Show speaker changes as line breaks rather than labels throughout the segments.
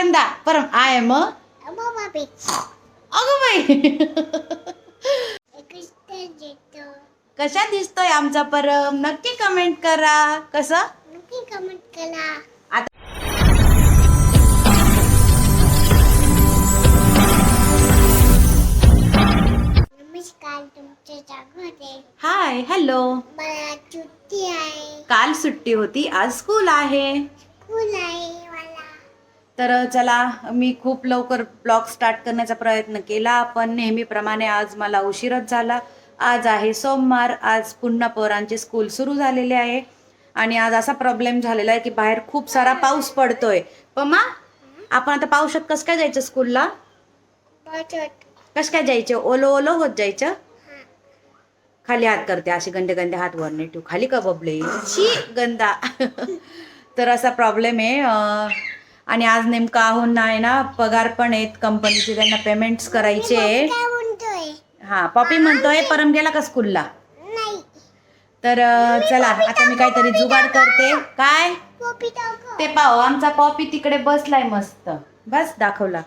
गंदा परम I am a
Mama Pig.
अगं बाई. कशा दिसतोय आमचा परम नक्की कमेंट करा कसं. आता
नमस्कार तुमच्या जागोदे
हाय हॅलो
मला सुट्टी आहे
काल सुट्टी होती आज स्कूल आहे तर चला मी खूप लवकर ब्लॉग स्टार्ट करण्याचा प्रयत्न केला पण नेहमीप्रमाणे आज मला उशीरच झाला. आज आहे सोमवार आज पुन्हा पोरांचे स्कूल सुरू झालेले आहे. आणि आज असा प्रॉब्लेम झालेला आहे की बाहेर खूप सारा पाऊस पडतोय. पमा आपण आता पावसात कसं काय जायचं स्कूलला? कसं काय जायचं? ओलो ओलो होत जायचं? खाली हात करते असे गंदे गंदे हात वर नाही ठेवू. खाली का बबले? शी. गंदा. तर असा प्रॉब्लेम आहे. आणि आज नेमका आहोन आहे ना पगार पण आहेत कंपनीचे त्यांना पेमेंट्स करायचे हा पॉपी म्हणतोय परम गेला का स्कूलला
नाही.
तर चला आता मी काहीतरी जुगाड करते. काय? ते पाहो आमचा पॉपी तिकडे बसलाय मस्त. बस दाखवला.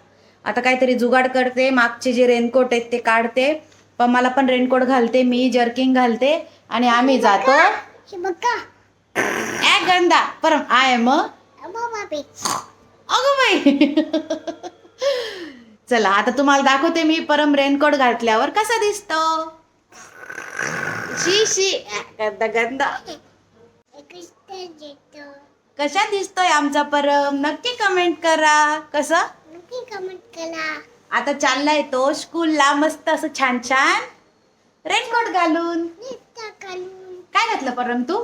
आता काहीतरी जुगाड करते मागचे जे रेनकोट आहेत ते काढते. पण मला पण रेनकोट घालते मी जर्किंग घालते आणि आम्ही जातो. गंदा. परम आय एम. अगं बाई चला आता तुम्हाला दाखवते मी परम रेनकोट घातल्यावर कसा दिसतो शी शी गंदा गंदा. कशा दिसतोय आमचा परम नक्की कमेंट करा कसं
Mungkin kamu kena.
आता चाललाय तो स्कूलला मस्त असं छान छान रेनकोट घालून. काय घातलं परम तू.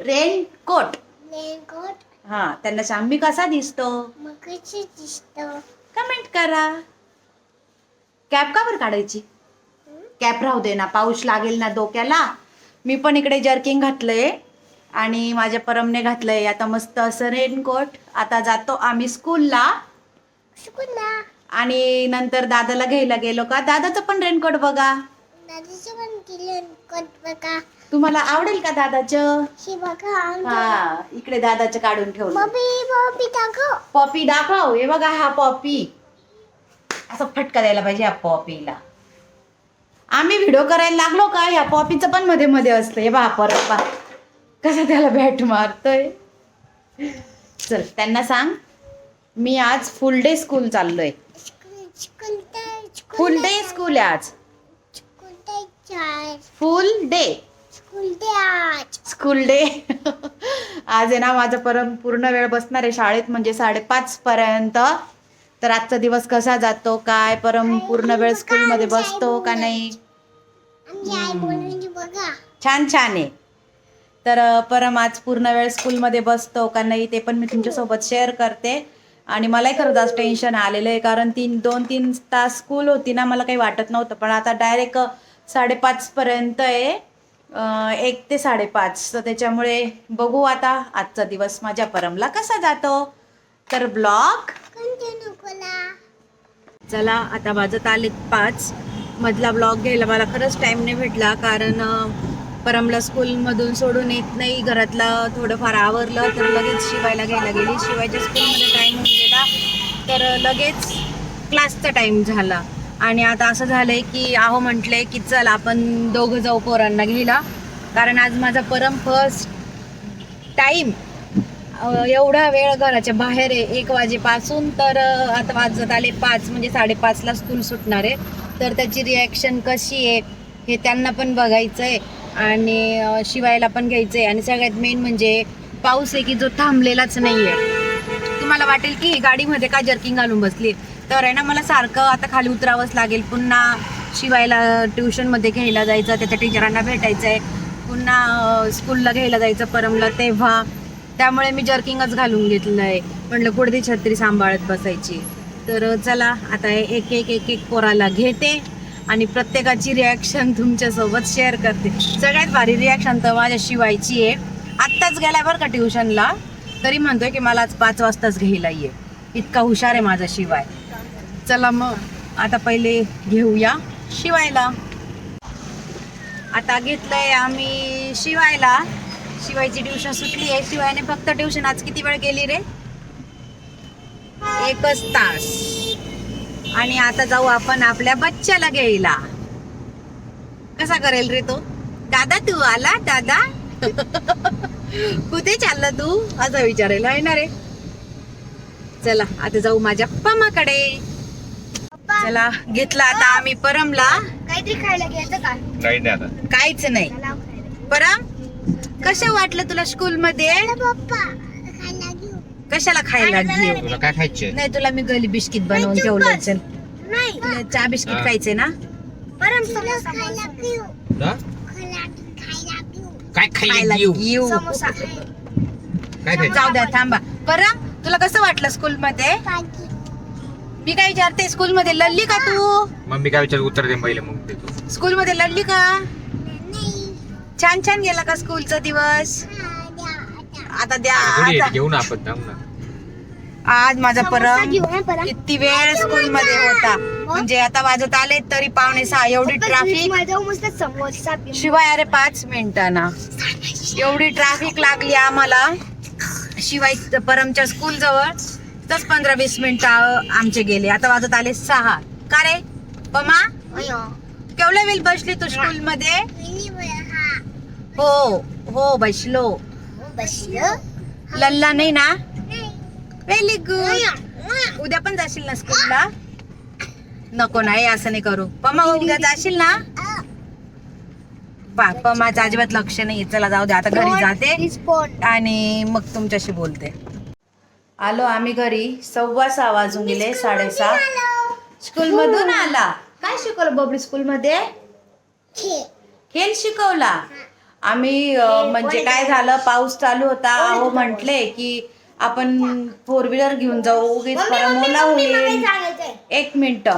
Raincoat
Lengkot.
हा त्यांना सांग मी कसा दिसतो.
Disto.
कमेंट करा. कॅप का बरं काढायची? कॅप राहू दे ना पाऊस लागेल ना डोक्याला. मी पण इकडे जर्किंग घातलंय आणि माझ्या परमने घातलंय. आता मस्त असं रेनकोट आता जातो आम्ही स्कूलला
Sekolah.
आणि नंतर दादाला घ्यायला गेलो का? दादाचं पण रेनकोट बघा. तुम्हाला आवडेल का दादाचं? हा इकडे दादाचं काढून ठेवलं.
Bobby tako.
पॉपी दाखव हे बघा हा पॉपी. असं फटका द्यायला पाहिजे या पॉपीला. आम्ही व्हिडिओ करायला लागलो का? या पॉपीचं पण मध्ये मध्ये असतं. हे बा परत बा कसं त्याला बॅट मारतोय. चल त्यांना सांग. मी आज फुल डे स्कूल चाललोय. फुल डे स्कूल आहे आज. फुल डे
School day आज.
स्कूल डे आज आहे ना माझा परम पूर्ण वेळ बसणार आहे शाळेत म्हणजे साडेपाच पर्यंत. तर आजचा दिवस कसा जातो काय परम पूर्ण वेळ स्कूलमध्ये बसतो का नाही? छान छान आहे. तर परम आज पूर्ण वेळ स्कूलमध्ये बसतो का नाही ते पण मी तुमच्यासोबत शेअर करते. आणि मलाही खरंच आज टेन्शन आलेलं आहे कारण तीन दोन तीन तास स्कूल होती ना मला काही वाटत नव्हतं. पण आता डायरेक्ट साडेपाचपर्यंत आहे. एक ते साडेपाच. तर त्याच्यामुळे बघू आता आजचा दिवस माझ्या परमला कसा जातो. तर ब्लॉग. चला आता वाजत आले पाच. मधला ब्लॉग घ्यायला मला खरंच टाईम नाही भेटला. कारण परमला स्कूलमधून सोडून येत नाही. घरातलं थोडंफार आवरलं तर लगेच शिवायला घ्यायला गेली. शिवायच्या स्कूलमध्ये टाईम होऊन गेला. तर लगेच क्लासचा टाईम झाला. आणि आता असं झालंय की आहो म्हटलंय की चल आपण दोघं जाऊ पोरांना घ्यायला. कारण आज माझा परम फर्स्ट टाईम एवढा वेळ घराच्या बाहेर आहे एक वाजेपासून तर आता वाजत आले पाच म्हणजे साडेपाचला स्कूल सुटणार आहे. तर त्याची रिॲक्शन कशी आहे हे त्यांना पण बघायचं आहे आणि शिवायला पण घ्यायचं आहे आणि सगळ्यात मेन म्हणजे पाऊस आहे की जो थांबलेलाच नाही आहे तुम्हाला वाटेल की गाडीमध्ये का जर्किंग घालून बसली तर आहे ना मला सारखं आता खाली उतरावंच लागेल. पुन्हा शिवायला ट्युशनमध्ये घ्यायला जायचं त्याच्या टीचरांना भेटायचं आहे पुन्हा स्कूलला घ्यायला जायचं परमला तेव्हा. त्यामुळे मी जर्किंगच घालून घेतलं आहे म्हटलं कुठली छत्री सांभाळत बसायची? तर चला आता हे एक एक एक एक पोराला घेते आणि प्रत्येकाची रिॲक्शन तुमच्यासोबत शेअर करते. सगळ्यात भारी रिॲक्शन तर माझ्या शिवायची आहे. आत्ताच गेला बरं का ट्युशनला? तरी म्हणतोय की मला आज पाच वाजताच घ्यायला ये. इतका हुशार आहे माझा शिवाय. चला मग आता पहिले घेऊया शिवायला. आता घेतलंय आम्ही शिवायला. शिवायची ट्युशन सुटली आहे. शिवायने फक्त ट्युशन आज किती वेळ गेली रे? एकच तास. आणि आता जाऊ आपण आपल्या बच्च्याला घ्यायला. कसा करेल रे तो? दादा तू आला? दादा? कुठे चालला तू? असं विचारायला आहे. ना रे चला आता जाऊ माझ्या पमाकडे. चला घेतला आता आम्ही परमला.
काहीतरी खायला घ्यायचं का?
नाही नाही आता
काहीच नाही. परम कसं वाटलं तुला स्कूल मध्ये कशाला खायला घेऊ?
तुला काय खायचे
नाही तुला मी गली बिस्किट बनवून ठेवलं चल.
नाही.
तुला चहा बिस्किट
हा.
खायचे ना?
परम समोसा खायला घेऊ? खायला खायला घेऊ.
काय
खायला
खायला घेऊ?
घेऊ.
समोसा.
काय खायचं?
जाऊ द्या थांबा. परम तुला कसं वाटलं स्कूल मध्ये मी काय विचारते स्कूल मध्ये लढली का तू?
मग मी काय विचार उत्तर दे पहिले मग देतो.
स्कूल मध्ये लढली का?
नाही.
छान छान गेला का स्कूलचा दिवस?
हा, द्या.
आता द्या
थोडी
आता.
घेऊ ना आपण थांब ना.
आज माझा परम किती वेळ स्कूल मध्ये होता. म्हणजे आता वाजत आले तरी पावणे सहा एवढी ट्रॅफिक.
माझा मस्त समोसा पिऊन.
शिवाय अरे पाच मिनिटांना. एवढी ट्रॅफिक लागली आम्हाला. शिवाय परमच्या स्कूल जवळ तच पंधरा वीस मिनिटं आमचे गेले. आता वाजत आले सहा. का रे? पमा. केवढ्या वेळ बसली तू स्कूल मध्ये
हा.
हो बसलो.
हो, बसलं?
लल्ला नाही ना. Very good. उद्या पण जाशील ना स्कूलला? नको नाही असं नाही करू. पमा उद्या जाशील ना?
आ,
पा पमाचं अजिबात लक्ष नाही चला जाऊ दे आता घरी जाते. आणि मग तुमच्याशी बोलते. आलो आम्ही घरी. सव्वा सहा वाजून गेले साडेसहा. स्कूल मधून आला. काय शिकवलं बबडी स्कूल मध्ये
खे.
खेळ शिकवला. आम्ही म्हणजे काय झालं पाऊस चालू होता. अहो म्हंटले की आपण फोर व्हीलर घेऊन जाऊ. उगीच ओला होईल. एक मिनिट.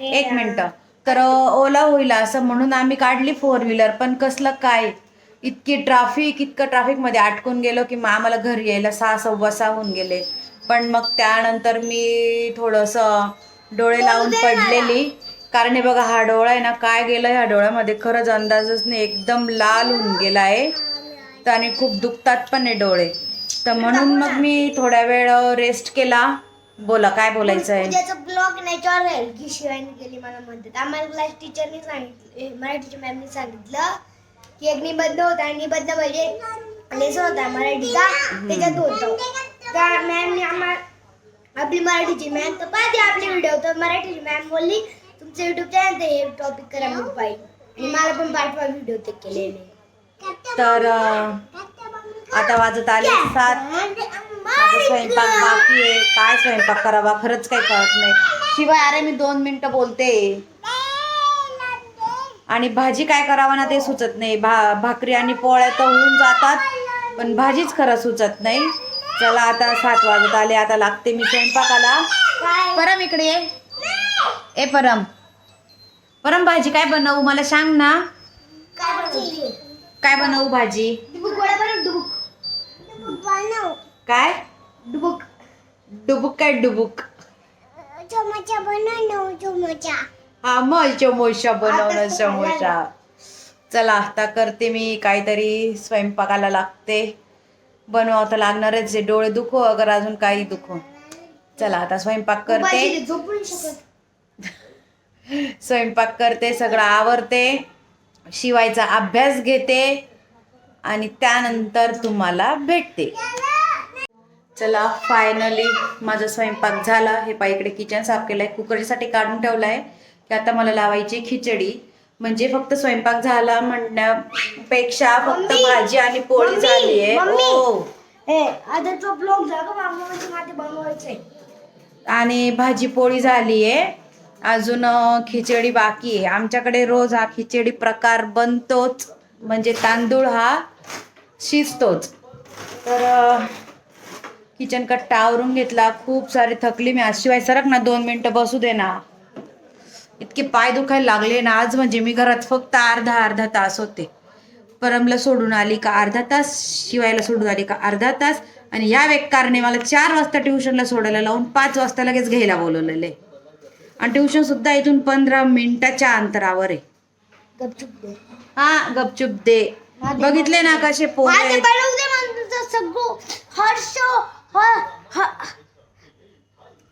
एक मिनिट. तर ओला होईल असं म्हणून आम्ही काढली फोर व्हीलर पण कसलं काय? इतकी ट्राफिक इतकं ट्राफिकमध्ये अटकून गेलो की मग आम्हाला घरी यायला सहा सव्वा सहा होऊन गेले. पण मग त्यानंतर मी थोडस डोळे लावून पडलेली. कारण हे बघा हा डोळा आहे ना काय गेलं ह्या डोळ्यामध्ये खरंच अंदाजच नाही. एकदम लाल होऊन गेला आहे तर आणि खूप दुखतात पण आहे डोळे. तर म्हणून मग मी थोड्या वेळ रेस्ट केला. बोला काय बोलायचं आहे?
ब्लॉग राहील की मला म्हणतात आम्हाला क्लास टीचरनी सांगितलं मराठीच्या मॅमनी सांगितलं की एक निबंध होता आणि निबंध म्हणजे लेसन होता मराठीचा त्याच्यात होतं. त्या मॅमने आम्हाला आपली मराठीची मॅम तर पाहते आपले व्हिडिओ तर मराठीची मॅम बोलली तुमचं युट्यूब चॅनल हे टॉपिक करा मी पाहिजे आणि मला पण पाठवा व्हिडिओ ते केलेले.
तर आता वाजत आले सात. माझा स्वयंपाक बाकी आहे. काय स्वयंपाक करावा? खरंच काही कळत नाही. शिवाय अरे मी दोन मिनिटं बोलते. आणि भाजी काय करावा ना ते सुचत नाही. भा भाकरी आणि पोळ्या तर होऊन जातात पण भाजीच खरं सुचत नाही. चला आता सात वाजत आले आता लागते मी स्वयंपाकाला. परम इकडे ये. ए परम. परम भाजी काय बनवू मला सांग ना.
काय
बनवू भाजी? काय?
डुबुक.
डुबुक काय डुबुक?
चमचा बनव चमचा.
हा मग चमोशा बनवणं समोसा चला आता करते मी काहीतरी स्वयंपाकाला लागते. बनवावं तर लागणारच आहे. डोळे दुखो अगर अजून काही दुखो. चला आता स्वयंपाक करते. स्वयंपाक करते सगळं आवरते. शिवायचा अभ्यास घेते. आणि त्यानंतर तुम्हाला भेटते. चला फायनली माझा स्वयंपाक झाला. हे पा इकडे किचन साफ केलंय. कुकरसाठी काढून ठेवलाय. की आता मला लावायची खिचडी. म्हणजे फक्त स्वयंपाक झाला म्हणण्यापेक्षा फक्त भाजी आणि पोळी झाली आहे. हो
ब्लॉग बनवायचे.
आणि भाजी पोळी झाली आहे अजून खिचडी बाकी आहे. आमच्याकडे रोज हा खिचडी प्रकार बनतोच. म्हणजे तांदूळ हा शिजतोच. तर किचन कट्टा आवरून घेतला. खूप सारी थकली मी. आज शिवाय सरक ना दोन मिनटं बसू दे ना. इतके पाय दुखायला लागले ना आज म्हणजे मी घरात फक्त अर्धा अर्धा तास होते. परमला सोडून आली का अर्धा तास शिवायला सोडून आली का अर्धा तास आणि या वेक्कारने मला चार वाजता ट्युशनला सोडायला लावून पाच वाजता लगेच घ्यायला बोलवलेलं. आहे आणि ट्युशन सुद्धा इथून पंधरा मिनिटाच्या अंतरावर आहे.
गपचूप दे.
हा गपचूप दे. बघितले ना कसे पोहे
सगळं. हर्ष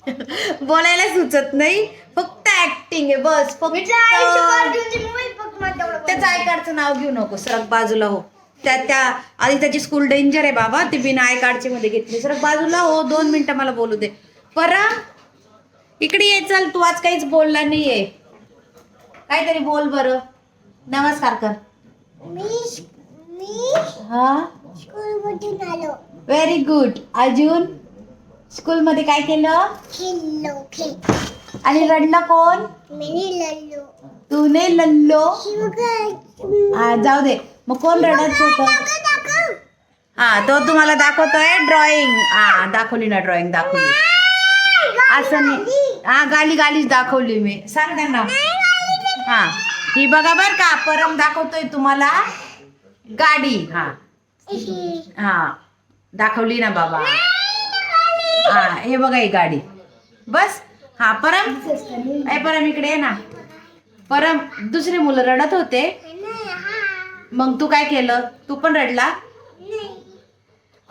बोलायला सुचत नाही. फक्त ऍक्टिंग आहे बस फक्त त्याचं आय कार्डचं नाव घेऊ नको सरक बाजूला हो. त्या त्या आधी त्याची स्कूल डेंजर आहे बाबा ती बिना आय कार्डची मध्ये घेतली. सरक बाजूला हो दोन मिनिटं मला बोलू दे. परा इकडे ये चल तू आज काहीच बोलला नाहीये. काहीतरी बोल बरं. नमस्कार कर. हा? व्हेरी गुड अजून? स्कूलमध्ये काय केलं?
खेळलो खेळ.
आणि रडला कोण?
मी लल्लो
तू ने लल्लो
शिवगाय
हा जाऊ दे. मग कोण रडत होतं? हा तो तुम्हाला दाखवतोय ड्रॉइंग. हा दाखवली ना ड्रॉइंग दाखवली. असं नाही. हा गाली गालीच दाखवली मी. सांग त्यांना. हा ही बघा बर का परम दाखवतोय तुम्हाला. गाडी. हा. हा दाखवली ना बाबा. हा हे बघा ही गाडी. बस. हा परम. ए परम इकडे ये ना. परम दुसरे मुलं रडत होते. मग तू काय केलं? तू पण रडला?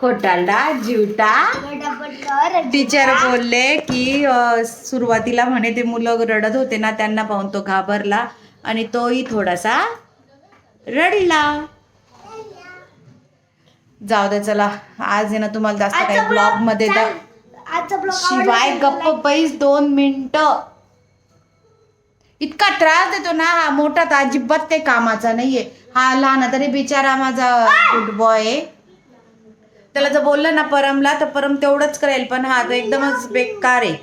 खोटारडा जिवटा. टीचर बोलले की अ, सुरुवातीला म्हणे ते मुलं रडत होते ना त्यांना पाहून तो घाबरला आणि तोही थोडासा रडला. जाऊ दे चला. आज आहे ना तुम्हाला जास्त काही ब्लॉगमध्ये दा-
आजचा ब्लॉग
शिवाय गप्प बैस दोन मिनिट. इतका त्रास देतो ना हा मोठा तर अजिबात काही कामाचा नाहीये. हा लहान तरी बिचारा माझा गुड बॉय आहे. त्याला जर बोललं ना परमला तर परम तेवढंच करेल पण हा तर एकदमच बेकार आहे.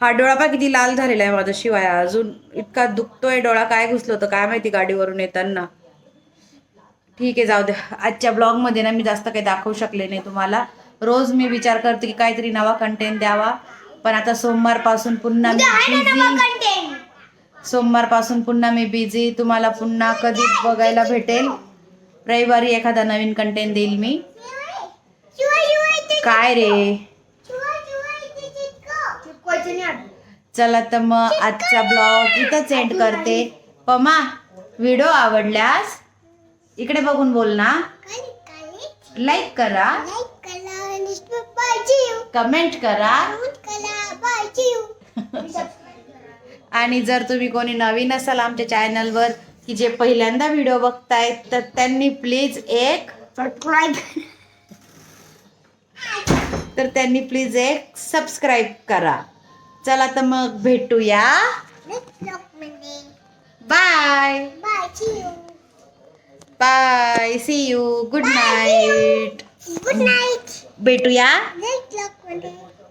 हा डोळा पा किती लाल झालेला आहे माझा शिवाय अजून इतका दुखतोय डोळा काय घुसलो होतं काय माहिती गाडीवरून येताना. ठीक आहे जाऊ दे. आजच्या ब्लॉगमध्ये ना मी जास्त काही दाखवू शकले नाही तुम्हाला. रोज मी विचार करते की काहीतरी नवा कंटेंट द्यावा. पण आता सोमवारपासून पुन्हा सोमवारपासून पुन्हा मी बिझी तुम्हाला पुन्हा कधी बघायला भेटेल. रविवारी एखादा नवीन कंटेंट देईल मी. काय रे. चला तर मग आजचा ब्लॉग इथंच एंड करते. पमा व्हिडिओ आवडल्यास इकडे बघून बोल ना. लाईक करा. कमेंट करा. आणि जर तुम्ही कोणी नवीन असाल आमच्या चॅनलवर की जे पहिल्यांदा व्हिडिओ बघतायत तर त्यांनी प्लीज एक
सबस्क्राईब
तर त्यांनी प्लीज एक सबस्क्राईब करा. चला तर मग भेटूया. Bye bye see you good night
good night
भेटूया.